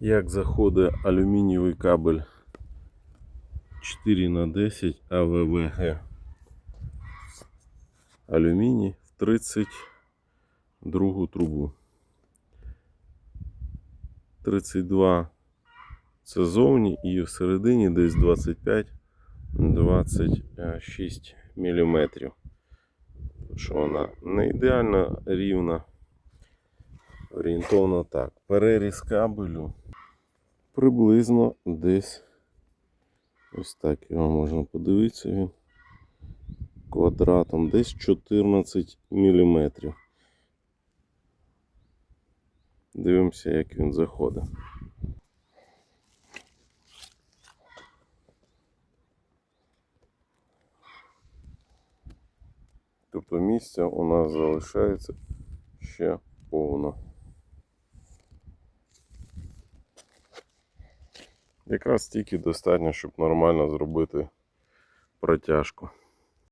Як заходить алюмінієвий кабель 4 на 10 АВВГ. Алюміній в 32 трубу. 32 це зовні і всередині десь 25-26 мм. Що вона не ідеально рівна. Орієнтовно так. Переріз кабелю приблизно десь ось так його можна подивитися він квадратом десь 14 мм. Дивимося, як він заходить. Тобто місця у нас залишається ще повно. Якраз стільки достатньо, щоб нормально зробити протяжку.